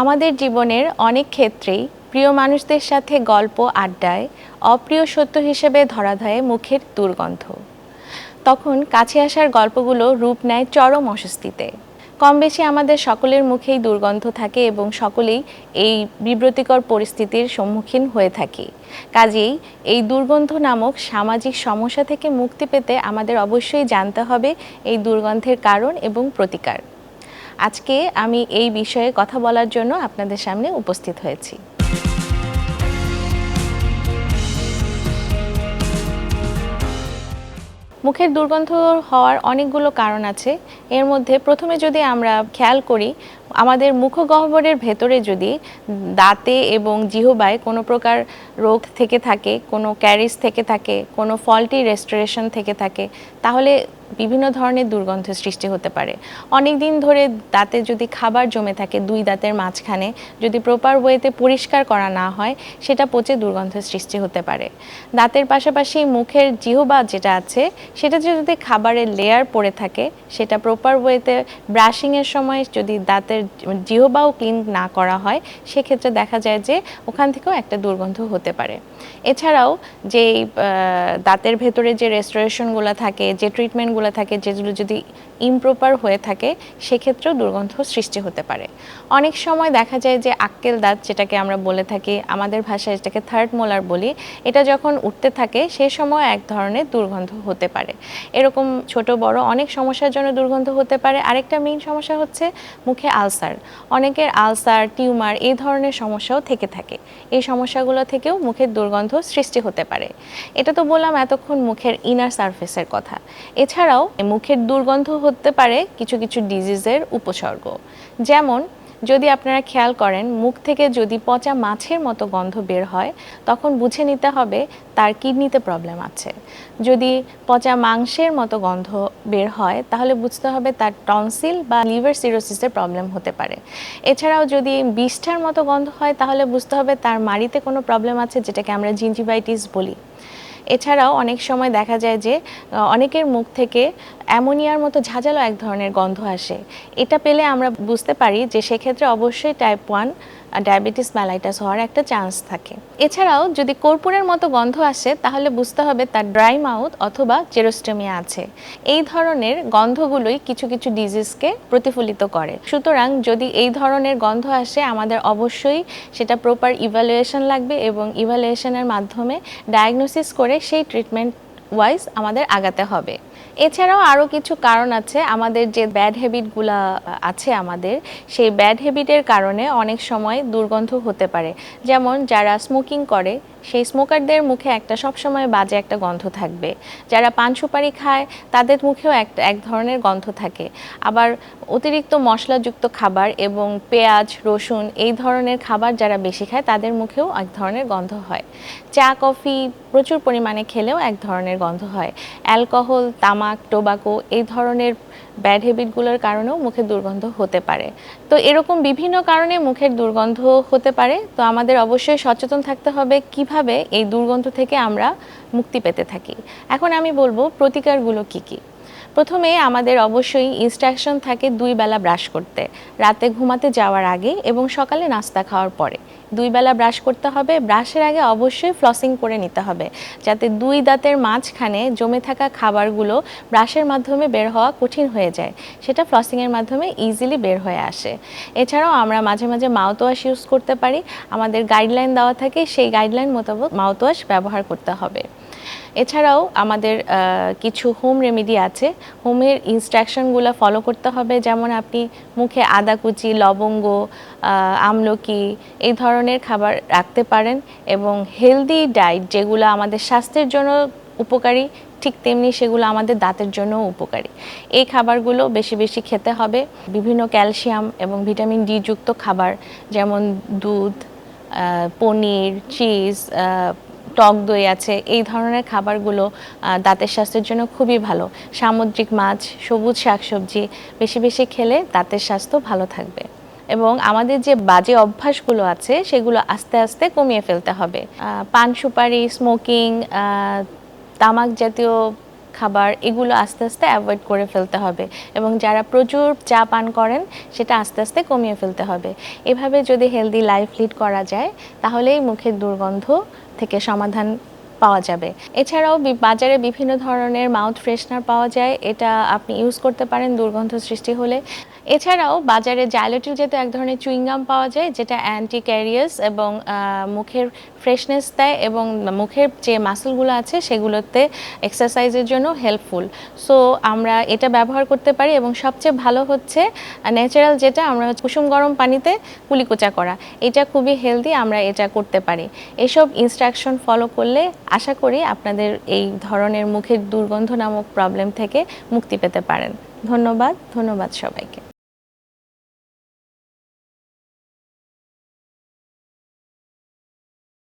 আমাদের জীবনের অনেক ক্ষেত্রেই প্রিয় মানুষদের সাথে গল্প, আড্ডায় অপ্রিয় সত্য হিসেবে ধরা দেয় মুখের দুর্গন্ধ। তখন কাছে আসার গল্পগুলো রূপ নেয় চরম অস্বস্তিতে। কম বেশি আমাদের সকলের মুখেই দুর্গন্ধ থাকে এবং সকলেই এই বিব্রতিকর পরিস্থিতির সম্মুখীন হয়ে থাকি। কাজেই এই দুর্গন্ধ নামক সামাজিক সমস্যা থেকে মুক্তি পেতে আমাদের অবশ্যই জানতে হবে এই দুর্গন্ধের কারণ এবং প্রতিকার। আজকে আমি এই বিষয়ে কথা বলার জন্য আপনাদের সামনে উপস্থিত হয়েছি। মুখের দুর্গন্ধ হওয়ার অনেকগুলো কারণ আছে। এর মধ্যে প্রথমে যদি আমরা খেয়াল করি, আমাদের মুখগহ্বরের ভেতরে যদি দাঁতে এবং জিহবায় কোনো প্রকার রোগ থেকে থাকে, কোনো ক্যারিস থেকে থাকে, কোনো ফল্টি রেস্টোরেশন থেকে থাকে, তাহলে বিভিন্ন ধরনের দুর্গন্ধ সৃষ্টি হতে পারে। অনেক দিন ধরে দাঁতে যদি খাবার জমে থাকে, দুই দাঁতের মাঝখানে যদি প্রপার ওয়েতে পরিষ্কার করা না হয়, সেটা পচে দুর্গন্ধ সৃষ্টি হতে পারে। দাঁতের পাশাপাশি মুখের জিহবা যেটা আছে সেটা যদি খাবারের লেয়ার পড়ে থাকে, সেটা প্রপার ওয়েতে ব্রাশিংয়ের সময় যদি দাঁতের জিহবাও ক্লিন না করা হয়, সেক্ষেত্রে দেখা যায় যে ওখান থেকেও একটা দুর্গন্ধ হতে পারে। এছাড়াও যে দাঁতের ভেতরে যে রেস্টোরেশনগুলো থাকে, যে ট্রিটমেন্টগুলো থাকে, যেগুলো যদি ইমপ্রপার হয়ে থাকে, সেক্ষেত্রেও দুর্গন্ধ সৃষ্টি হতে পারে। অনেক সময় দেখা যায় যে আক্কেল দাঁত, যেটাকে আমরা বলে থাকি, আমাদের ভাষায় এটাকে থার্ড মোলার বলি, এটা যখন উঠতে থাকে সেই সময় এক ধরনের দুর্গন্ধ হতে পারে। এরকম ছোট, বড় অনেক সমস্যার জন্য দুর্গন্ধ হতে পারে। আরেকটা মেইন সমস্যা হচ্ছে মুখে আলসার। অনেকের আলসার, টিউমার এই ধরনের সমস্যাও থেকে থাকে। এই সমস্যাগুলো থেকেও মুখের দুর্গন্ধ সৃষ্টি হতে পারে। এটা তো বললাম এতক্ষণ মুখের ইনার সারফেসের কথা। এছাড়াও মুখের দুর্গন্ধ হতে পারে কিছু কিছু ডিজিজের উপসর্গ। যেমন, যদি আপনারা খেয়াল করেন, মুখ থেকে যদি পচা মাছের মতো গন্ধ বের হয়, তখন বুঝে নিতে হবে তার কিডনিতে প্রবলেম আছে। যদি পচা মাংসের মতো গন্ধ বের হয়, তাহলে বুঝতে হবে তার টনসিল বা লিভার সিরোসিসের প্রবলেম হতে পারে। এছাড়াও যদি বিষ্ঠার মতো গন্ধ হয়, তাহলে বুঝতে হবে তার মাড়িতে কোনো প্রবলেম আছে, যেটাকে আমরা জিঞ্জিভাইটিস বলি। এছাড়াও অনেক সময় দেখা যায় যে অনেকের মুখ থেকে অ্যামোনিয়ার মতো ঝাঁঝালো এক ধরনের গন্ধ আসে। এটা পেলে আমরা বুঝতে পারি যে সেক্ষেত্রে অবশ্যই টাইপ ওয়ান ডায়াবেটিস ম্যালাইটাস হওয়ার একটা চান্স থাকে। এছাড়াও যদি কর্পূরের মতো গন্ধ আসে, তাহলে বুঝতে হবে তার ড্রাই মাউথ অথবা জেরোস্টেমিয়া আছে। এই ধরনের গন্ধগুলোই কিছু কিছু ডিজিজকে প্রতিফলিত করে। সুতরাং যদি এই ধরনের গন্ধ আসে, আমাদের অবশ্যই সেটা প্রপার ইভ্যালুয়েশন লাগবে এবং ইভ্যালুয়েশনের মাধ্যমে ডায়াগনোসিস করে সেই ট্রিটমেন্ট ওয়াইজ আমাদের আগাতে হবে। এছাড়াও আরও কিছু কারণ আছে। আমাদের যে ব্যাড হ্যাবিটগুলো আছে আমাদের, সেই ব্যাড হ্যাবিটের কারণে অনেক সময় দুর্গন্ধ হতে পারে। যেমন যারা স্মোকিং করে সেই স্মোকারদের মুখে একটা সবসময় বাজে একটা গন্ধ থাকবে। যারা পান সুপারি খায়, তাদের মুখেও একটা এক ধরনের গন্ধ থাকে। আবার অতিরিক্ত মশলাযুক্ত খাবার এবং পেঁয়াজ, রসুন এই ধরনের খাবার যারা বেশি খায়, তাদের মুখেও এক ধরনের গন্ধ হয়। চা, কফি প্রচুর পরিমাণে খেলেও এক ধরনের গন্ধ হয়। অ্যালকোহল, তামাক, টোবাকো এই ধরনের ব্যাড হ্যাবিটগুলোর কারণেও মুখের দুর্গন্ধ হতে পারে। তো এরকম বিভিন্ন কারণে মুখের দুর্গন্ধ হতে পারে। তো আমাদের অবশ্যই সচেতন থাকতে হবে কীভাবে এই দুর্গন্ধ থেকে আমরা মুক্তি পেতে থাকি। এখন আমি বলব প্রতিকারগুলো কী কী? প্রথমে আমাদের অবশ্যই ইনস্ট্রাকশন থাকে দুই বেলা ব্রাশ করতে। রাতে ঘুমাতে যাওয়ার আগে এবং সকালে নাস্তা খাওয়ার পরে। দুই বেলা ব্রাশ করতে হবে ব্রাশের আগে অবশ্যই ফ্লসিং করে নিতে হবে, যাতে দুই দাঁতের মাঝখানে জমে থাকা খাবারগুলো ব্রাশের মাধ্যমে বের হওয়া কঠিন হয়ে যায়। সেটা ফ্লসিংয়ের মাধ্যমে ইজিলি বের হয়ে আসে। এছাড়াও আমরা মাঝে মাঝে মাউথওয়াশ ইউজ করতে পারি। আমাদের গাইডলাইন দেওয়া থাকে, সেই গাইডলাইন মোতাবেক মাউথওয়াশ ব্যবহার করতে হবে। এছাড়াও আমাদের কিছু হোম রেমেডি আছে। হোমের ইনস্ট্রাকশনগুলো ফলো করতে হবে। যেমন আপনি মুখে আদা কুচি, লবঙ্গ আমলকি এই ধরনের খাবার রাখতে পারেন এবং হেলদি ডায়েট যেগুলো আমাদের স্বাস্থ্যের জন্য উপকারী, ঠিক তেমনি সেগুলো আমাদের দাঁতের জন্যও উপকারী। এই খাবারগুলো বেশি বেশি খেতে হবে। বিভিন্ন ক্যালসিয়াম এবং ভিটামিন ডি যুক্ত খাবার, যেমন দুধ পনির চিজ টক দই আছে, এই ধরনের খাবারগুলো দাঁতের স্বাস্থ্যের জন্য খুবই ভালো। সামুদ্রিক মাছ, সবুজ শাকসবজি, বেশি বেশি খেলে দাঁতের স্বাস্থ্য ভালো থাকবে। এবং আমাদের যে বাজে অভ্যাসগুলো আছে, সেগুলো আস্তে আস্তে কমিয়ে ফেলতে হবে। পান সুপারি, স্মোকিং তামাক জাতীয় খাবার এগুলো আস্তে আস্তে অ্যাভয়েড করে ফেলতে হবে এবং যারা প্রচুর চা পান করেন, সেটা আস্তে আস্তে কমিয়ে ফেলতে হবে। এভাবে যদি হেলদি লাইফ লিড করা যায়, তাহলেই মুখের দুর্গন্ধ থেকে সমাধান পাওয়া যাবে। এছাড়াও বাজারে বিভিন্ন ধরনের মাউথ ফ্রেশনার পাওয়া যায়, এটা আপনি ইউজ করতে পারেন, দুর্গন্ধ সৃষ্টি হলে। এছাড়াও বাজারে জাইলোটিল যেহেতু এক ধরনের চুইংগাম পাওয়া যায়, যেটা অ্যান্টি ক্যারিয়াস এবং মুখের ফ্রেশনেস দেয় এবং মুখের যে মাসেলগুলো আছে সেগুলোতে এক্সারসাইজের জন্য হেল্পফুল সো আমরা এটা ব্যবহার করতে পারি এবং সবচেয়ে ভালো হচ্ছে ন্যাচারাল যেটা, আমরা কুসুম গরম পানিতে কুলিকুচা করা। এটা খুবই হেলদি আমরা এটা করতে পারি। এসব ইনস্ট্রাকশন ফলো করলে আশা করি আপনাদের এই ধরনের মুখের দুর্গন্ধ নামক প্রবলেম থেকে মুক্তি পেতে পারেন। ধন্যবাদ ধন্যবাদ সবাইকে।